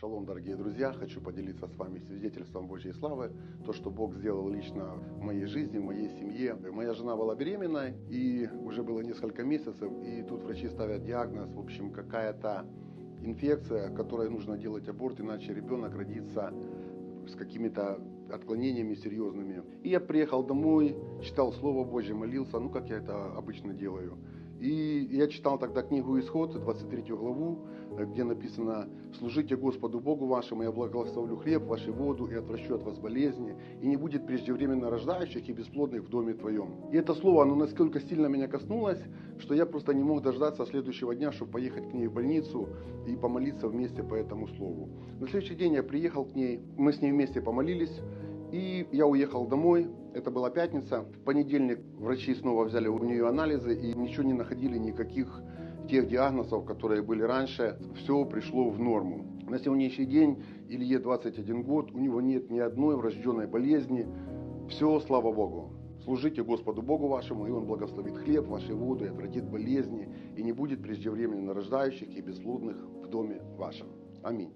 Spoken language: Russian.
Шалом, дорогие друзья! Хочу поделиться с вами свидетельством Божьей славы. То, что Бог сделал лично в моей жизни, в моей семье. Моя жена была беременной, и уже было несколько месяцев, и тут врачи ставят диагноз, в общем, какая-то инфекция, которой нужно делать аборт, иначе ребенок родится с какими-то отклонениями серьезными. И я приехал домой, читал Слово Божье, молился, ну, как я это обычно делаю. И я читал тогда книгу Исход, 23 главу, где написано «Служите Господу Богу вашему, я благословлю хлеб, вашу воду и отвращу от вас болезни, и не будет преждевременно рождающих и бесплодных в доме твоем». И это слово, оно настолько сильно меня коснулось, что я просто не мог дождаться следующего дня, чтобы поехать к ней в больницу и помолиться вместе по этому слову. На следующий день я приехал к ней, мы с ней вместе помолились, и я уехал домой, это была пятница. В понедельник врачи снова взяли у нее анализы и ничего не находили, никаких тех диагнозов, которые были раньше. Все пришло в норму. На сегодняшний день Илье 21 год, у него нет ни одной врожденной болезни. Все, слава Богу. Служите Господу Богу вашему, и Он благословит хлеб, ваши воды, и отвратит болезни, и не будет преждевременно рождающих и бесплодных в доме вашем. Аминь.